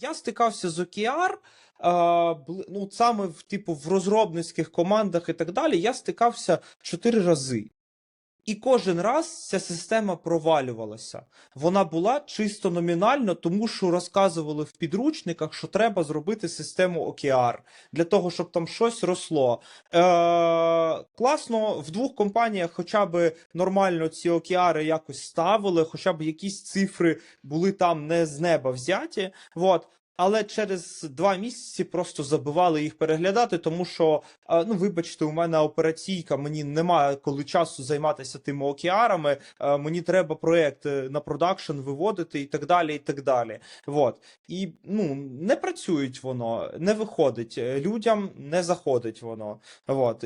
Я стикався з OKR, ну, саме в типу в розробницьких командах і так далі, я стикався чотири рази. І кожен раз ця система провалювалася. Вона була чисто номінально, тому що розказували в підручниках, що треба зробити систему OKR для того, щоб там щось росло. Е, класно в двох компаніях хоча б нормально ці OKR якось ставили, хоча б якісь цифри були там не з неба взяті. Вот. Але через два місяці просто забивали їх переглядати, тому що, ну вибачте, у мене операційка, мені немає коли часу займатися тими океарами. Мені треба проект е, на продакшн виводити і так далі. І так далі. Вот. І ну не працюють воно, не виходить. е, Людям не заходить воно. Вот.